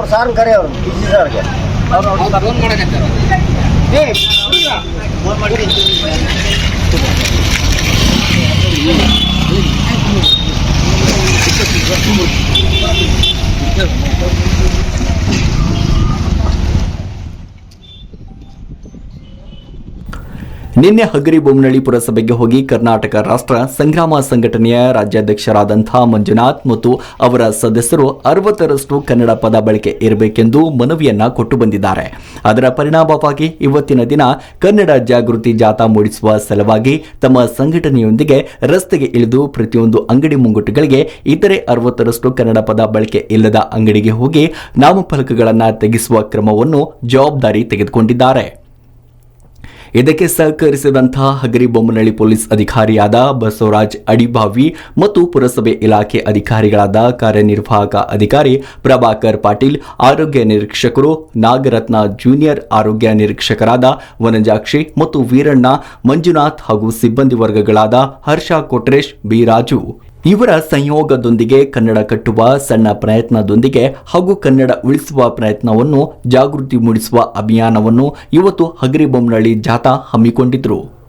ಅವ್ರು ಸಾರ್ನ ಕರೆ ಅವ್ರು ಪಿ ಸಿ ಸರ್ಗೆ ನಿನ್ನೆ ಹಗರಿ ಬೊಮ್ಮನಳ್ಳಿ ಪುರಸಭೆಗೆ ಹೋಗಿ ಕರ್ನಾಟಕ ರಾಷ್ಟ್ರ ಸಂಗ್ರಾಮ ಸಂಘಟನೆಯ ರಾಜ್ಯಾಧ್ಯಕ್ಷರಾದಂಥ ಮಂಜುನಾಥ್ ಮತ್ತು ಅವರ ಸದಸ್ಯರು ಅರವತ್ತರಷ್ಟು ಕನ್ನಡ ಪದ ಬಳಕೆ ಇರಬೇಕೆಂದು ಮನವಿಯನ್ನ ಕೊಟ್ಟು ಬಂದಿದ್ದಾರೆ. ಅದರ ಪರಿಣಾಮವಾಗಿ ಇವತ್ತಿನ ದಿನ ಕನ್ನಡ ಜಾಗೃತಿ ಜಾಥಾ ಮೂಡಿಸುವ ಸಲುವಾಗಿ ತಮ್ಮ ಸಂಘಟನೆಯೊಂದಿಗೆ ರಸ್ತೆಗೆ ಇಳಿದು ಪ್ರತಿಯೊಂದು ಅಂಗಡಿ ಮುಂಗಟ್ಟುಗಳಿಗೆ ಇತರೆ ಅರವತ್ತರಷ್ಟು ಕನ್ನಡ ಪದ ಬಳಕೆ ಇಲ್ಲದ ಅಂಗಡಿಗೆ ಹೋಗಿ ನಾಮಫಲಕಗಳನ್ನು ತೆಗೆಸುವ ಕ್ರಮವನ್ನು ಜವಾಬ್ದಾರಿ ತೆಗೆದುಕೊಂಡಿದ್ದಾರೆ. ಇದಕ್ಕೆ ಸಹಕರಿಸಿದಂತಹ ಹಗರಿಬೊಮ್ಮನಹಳ್ಳಿ ಪೊಲೀಸ್ ಅಧಿಕಾರಿಯಾದ ಬಸವರಾಜ್ ಅಡಿಬಾವಿ ಮತ್ತು ಪುರಸಭೆ ಇಲಾಖೆ ಅಧಿಕಾರಿಗಳಾದ ಕಾರ್ಯನಿರ್ವಾಹಕ ಅಧಿಕಾರಿ ಪ್ರಭಾಕರ್ ಪಾಟೀಲ್, ಆರೋಗ್ಯ ನಿರೀಕ್ಷಕರು, ನಾಗರತ್ನ ಜೂನಿಯರ್ ಆರೋಗ್ಯ ನಿರೀಕ್ಷಕರಾದ ವನಜಾಕ್ಷಿ ಮತ್ತು ವೀರಣ್ಣ, ಮಂಜುನಾಥ್ ಹಾಗೂ ಸಿಬ್ಬಂದಿ ವರ್ಗಗಳಾದ ಹರ್ಷ ಕೊಟ್ರೇಶ್, ಬಿ ರಾಜು. ಇವರ ಸಂಯೋಗದೊಂದಿಗೆ ಕನ್ನಡ ಕಟ್ಟುವ ಸಣ್ಣ ಪ್ರಯತ್ನದೊಂದಿಗೆ ಹಾಗೂ ಕನ್ನಡ ಉಳಿಸುವ ಪ್ರಯತ್ನವನ್ನು ಜಾಗೃತಿ ಮೂಡಿಸುವ ಅಭಿಯಾನವನ್ನು ಇವತ್ತು ಹಗರಿಬೊಮ್ಮನಹಳ್ಳಿ ಜಾಥಾ ಹಮ್ಮಿಕೊಂಡಿದ್ರು.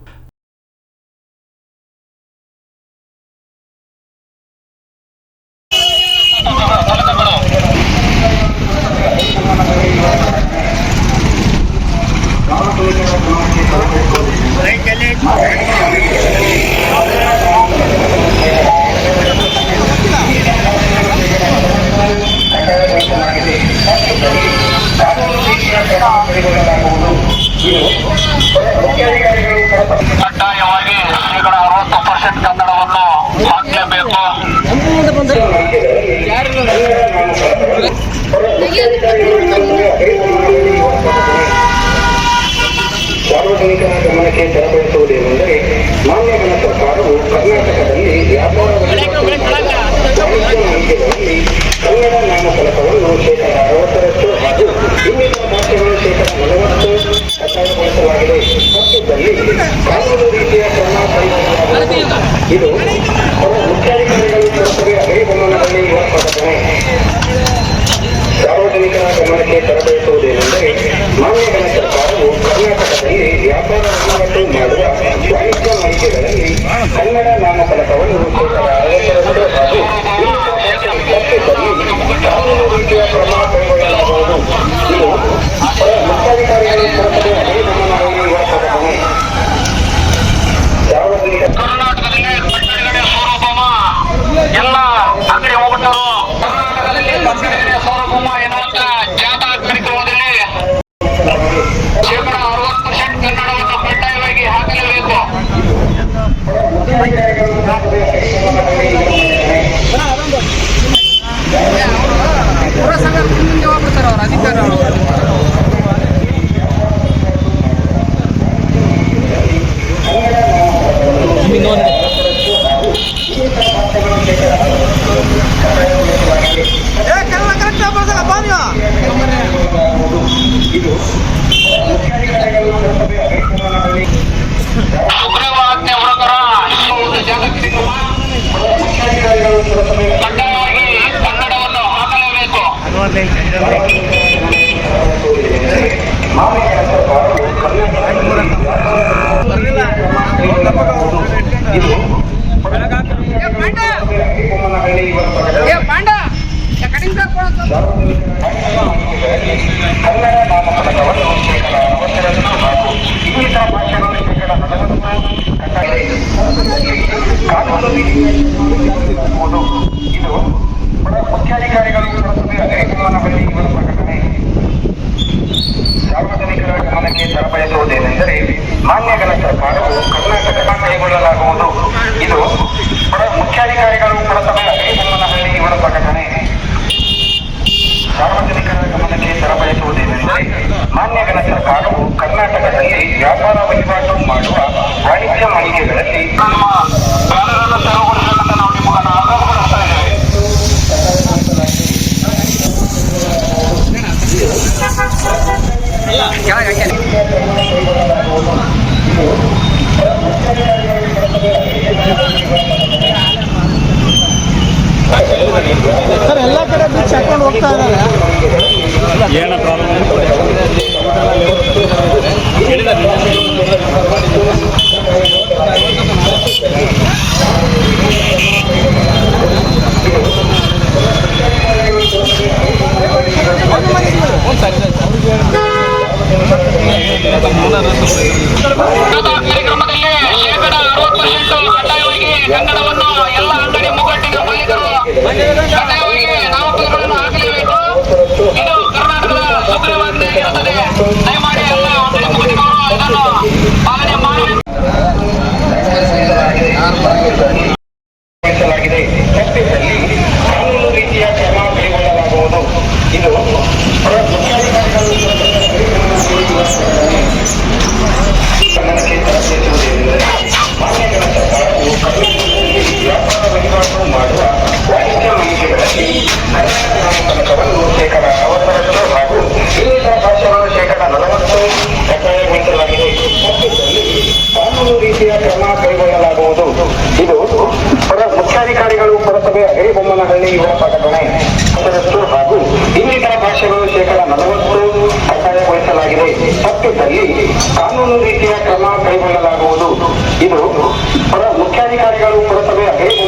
ಸಾರ್ವಜನಿಕರ ಗಮನಕ್ಕೆ ತರಬೇಸುವುದೇನೆಂದರೆ ಮಾನ್ಯಗಳ ಸರ್ಕಾರವು ಕರ್ನಾಟಕದಲ್ಲಿ ವ್ಯಾಪಾರ ವಾಣಿಜ್ಯ ಮಾಹಿತಿಗಳಲ್ಲಿ ಕನ್ನಡ ನಾಮಫಲಕವನ್ನು ಶೇಕಡ ಅರವತ್ತರಷ್ಟು ಹಾಗೂ ಇನ್ನಿತರ ಭಾಷೆಗಳು ಶೇಕಡ ನಲವತ್ತು ಕಡ್ಡಾಯಗೊಳಿಸಲಾಗಿದೆ ತಪ್ಪಿದ್ದಲ್ಲಿ ಕಾನೂನು ರೀತಿಯ ಕ್ರಮ ಕೈಗೊಳ್ಳಲಾಗುವುದು ಇದು ಅರವತ್ತರಷ್ಟು ಹಾಗೂ ಇನ್ನಿತರ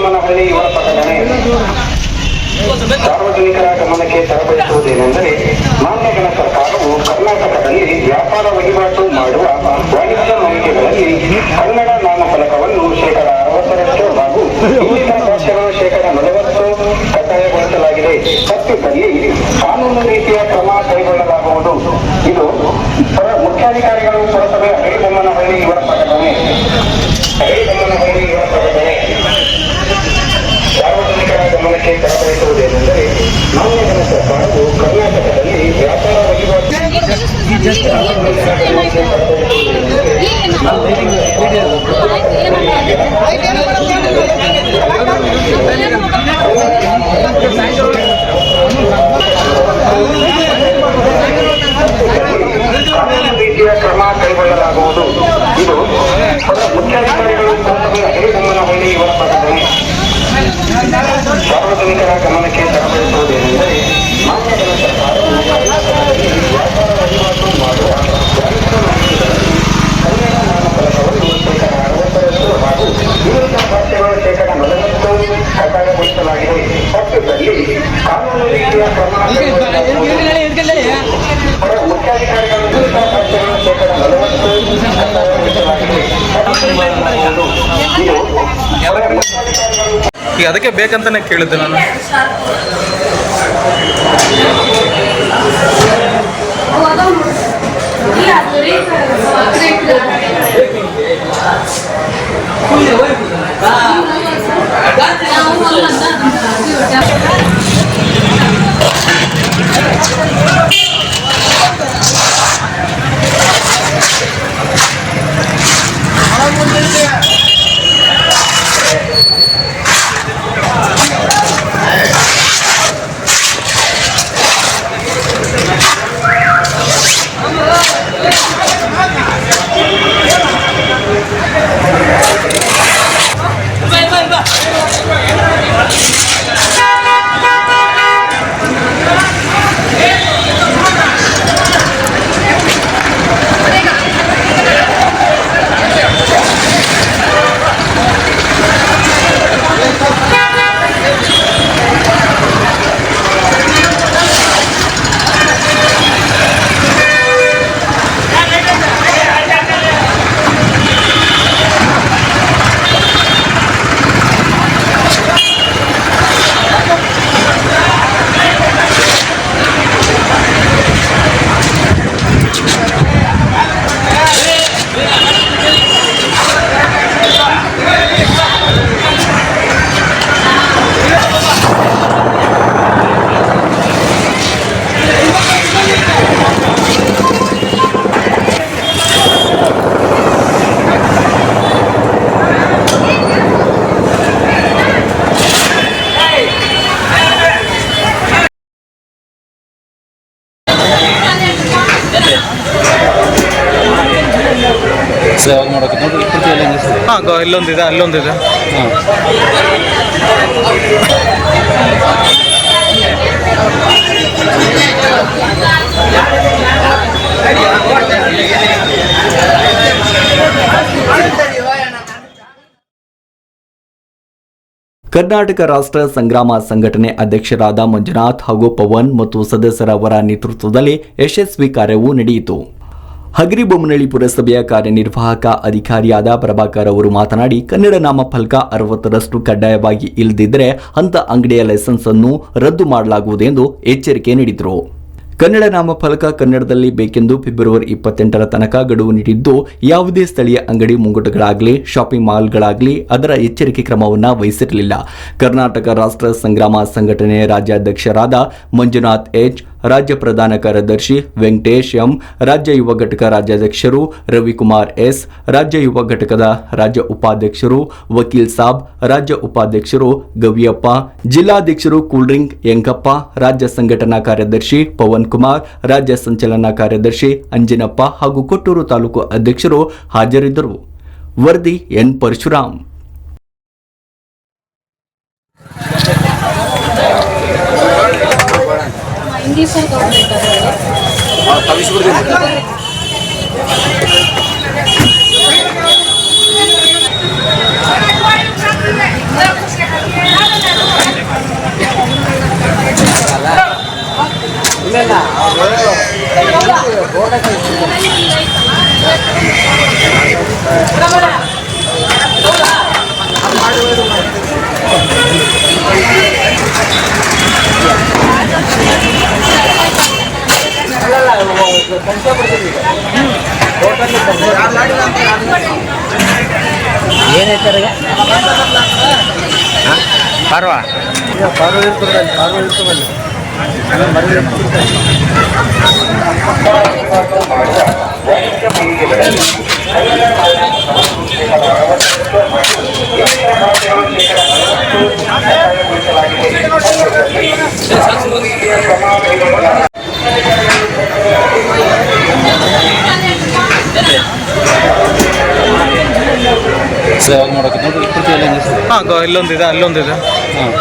ಪುರಸಭೆ ಹಗರಿಬೊಮ್ಮನಹಳ್ಳಿ ಇವರ ಪ್ರಕಟಣೆ ಸಾರ್ವಜನಿಕರ ಗಮನಕ್ಕೆ ತರಬಯಸುವುದೇನೆಂದರೆ ಮಾನ್ಯಗಳ ಸರ್ಕಾರವು ಕರ್ನಾಟಕದಲ್ಲಿ ವ್ಯಾಪಾರ ವಹಿವಾಟು ಮಾಡುವ ವಾಣಿಜ್ಯ ಮಳಿಗೆಗಳಲ್ಲಿ ಕನ್ನಡ ನಾಮಫಲಕವನ್ನು ಶೇಕಡ ಅರವತ್ತರಷ್ಟು ಹಾಗೂ ಇಂಗ್ಲಿಷ್ ಭಾಷೆಗಳು ಶೇಕಡ ನಲವತ್ತು ಕಡ್ಡಾಯಗೊಳಿಸಲಾಗಿದೆ. ತಪ್ಪಿದ್ದಲ್ಲಿ ಕಾನೂನು ರೀತಿಯ ಕ್ರಮ ಕೈಗೊಳ್ಳಲಾಗುವುದು. ಇದು ಮುಖ್ಯಾಧಿಕಾರಿಗಳು ಪುರಸಭೆ ಹರಿಬೊಮ್ಮನಹಳ್ಳಿ ಇವರ ಪ್ರಕಟಣೆ ಹಗರಿಬೊಮ್ಮನಹಳ್ಳಿ ಇವರ ಪ್ರಕಟಣೆ ಸಾರ್ವಜನಿಕರ ಗಮನಕ್ಕೆ ತರಬಯಸುವುದೇನೆಂದರೆ ಮಾನ್ಯಗಳ ಸರ್ಕಾರವು ಕರ್ನಾಟಕದಲ್ಲಿ ವ್ಯಾಪಾರ ವಹಿವಾಟು ಕಾನೂನು ರೀತಿಯ ಕ್ರಮ ಕೈಗೊಳ್ಳಲಾಗುವುದು ಇದು ಪರ ಮುಖ್ಯಾಧಿಕಾರಿಗಳು ಪುರಸಭೆ ಹಗರಿಬೊಮ್ಮನಹಳ್ಳಿ ಇವರ ಪ್ರಕಟಣೆ ಸಾರ್ವಜನಿಕರ ಗಮನಕ್ಕೆ ತರಬಯಸುವುದೇನೆಂದರೆ ಮಾನ್ಯಗಳ ಸರ್ಕಾರವು ಕರ್ನಾಟಕದಲ್ಲಿ ವ್ಯಾಪಾರ ವಹಿವಾಟು ಮಾಡುವ ವಾಣಿಜ್ಯ ಮಳಿಗೆಗಳಲ್ಲಿ ಕನ್ನಡ ನಾಮಫಲಕವನ್ನು ಶೇಕಡ ಅರವತ್ತರಷ್ಟು ಹಾಗೂ ಇನ್ನಿತರ ಭಾಷೆಗಳು ಶೇಕಡ ನಲವತ್ತು ಕಡ್ಡಾಯಗೊಳಿಸಲಾಗಿದೆ ತಪ್ಪಿದ್ದಲ್ಲಿ ಕಾನೂನು ರೀತಿಯ ಕ್ರಮ ಕೈಗೊಳ್ಳಲಾಗುವುದು. ಪರ ಮುಖ್ಯಾಧಿಕಾರಿಗಳು ಇನ್ನಿತರ ಭಾಷೆಗಳು ಶೇಕಡ ನಲವತ್ತು ಕಡ್ಡಾಯಗೊಳಿಸಲಾಗಿದೆ ತಪ್ಪಿದ್ದಲ್ಲಿ ಇದು ಪರ ಈಗ ಅದಕ್ಕೆ ಬೇಕಂತಾನೆ ಕೇಳಿದ್ದೆ ನಾನು. ಹಾಂ ಇಲ್ಲೊಂದಿದೆ, ಅಲ್ಲೊಂದಿದೆ. ಕರ್ನಾಟಕ ರಾಷ್ಟ್ರ ಸಂಗ್ರಾಮ ಸಂಘಟನೆ ಅಧ್ಯಕ್ಷರಾದ ಮಂಜುನಾಥ್ ಹಾಗೂ ಪವನ್ ಮತ್ತು ಸದಸ್ಯರವರ ನೇತೃತ್ವದಲ್ಲಿ ಯಶಸ್ವಿ ಕಾರ್ಯವು ನಡೆಯಿತು. ಹಗರಿಬೊಮ್ಮನಹಳ್ಳಿ ಪುರಸಭೆಯ ಕಾರ್ಯನಿರ್ವಾಹಕ ಅಧಿಕಾರಿಯಾದ ಪ್ರಭಾಕರ್ ಅವರು ಮಾತನಾಡಿ, ಕನ್ನಡ ನಾಮಫಲಕ ಅರವತ್ತರಷ್ಟು ಕಡ್ಡಾಯವಾಗಿ ಇಲ್ಲದಿದ್ದರೆ ಅಂತ ಅಂಗಡಿಯ ಲೈಸೆನ್ಸ್ ಅನ್ನು ರದ್ದು ಮಾಡಲಾಗುವುದು ಎಂದು ಎಚ್ಚರಿಕೆ ನೀಡಿದರು. ಕನ್ನಡ ನಾಮಫಲಕ ಕನ್ನಡದಲ್ಲಿ ಬೇಕೆಂದು ಫೆಬ್ರವರಿ ಇಪ್ಪತ್ತೆಂಟರ ತನಕ ಗಡುವು ನೀಡಿದ್ದು, ಯಾವುದೇ ಸ್ಥಳೀಯ ಅಂಗಡಿ ಮುಂಗಟಗಳಾಗಲಿ ಶಾಪಿಂಗ್ ಮಾಲ್ಗಳಾಗಲಿ ಅದರ ಎಚ್ಚರಿಕೆ ಕ್ರಮವನ್ನು ವಹಿಸಿರಲಿಲ್ಲ. ಕರ್ನಾಟಕ ರಾಷ್ಟ್ರ ಸಂಗ್ರಾಮ ಸಂಘಟನೆಯ ರಾಜ್ಯಾಧ್ಯಕ್ಷರಾದ ಮಂಜುನಾಥ್ ಎಚ್. ರಾಜ್ಯ ಪ್ರಧಾನ ಕಾರ್ಯದರ್ಶಿ ವೆಂಕಟೇಶ್ ಎಂ, ರಾಜ್ಯ ಯುವ ಘಟಕ ರಾಜ್ಯಾಧ್ಯಕ್ಷರು ರವಿಕುಮಾರ್ ಎಸ್, ರಾಜ್ಯ ಯುವ ಘಟಕದ ರಾಜ್ಯ ಉಪಾಧ್ಯಕ್ಷರು ವಕೀಲ್ ಸಾಬ್, ರಾಜ್ಯ ಉಪಾಧ್ಯಕ್ಷರು ಗವಿಯಪ್ಪ, ಜಿಲ್ಲಾಧ್ಯಕ್ಷರು ಕೂಲ್ಡ್ರಿಂಕ್ ಯಂಕಪ್ಪ ರಾಜ್ಯ ಸಂಘಟನಾ ಕಾರ್ಯದರ್ಶಿ ಪವನ್ ಕುಮಾರ್, ರಾಜ್ಯ ಸಂಚಲನಾ ಕಾರ್ಯದರ್ಶಿ ಅಂಜಿನಪ್ಪ ಹಾಗೂ ಕೊಟ್ಟೂರು ತಾಲೂಕು ಅಧ್ಯಕ್ಷರು ಹಾಜರಿದ್ದರು. ವರದಿ N Parashuram. Hindi sir government ಅದರಲ್ಲಿ ಪಾರ್ವ? ಪಾರ್ವ ಇರ್ತದೆ ಪಾರ್ವ ಇರ್ತದೆ ಹಾಂ ಇಲ್ಲೊಂದಿದೆ ಅಲ್ಲೊಂದಿದೆ. ಹಾಂ.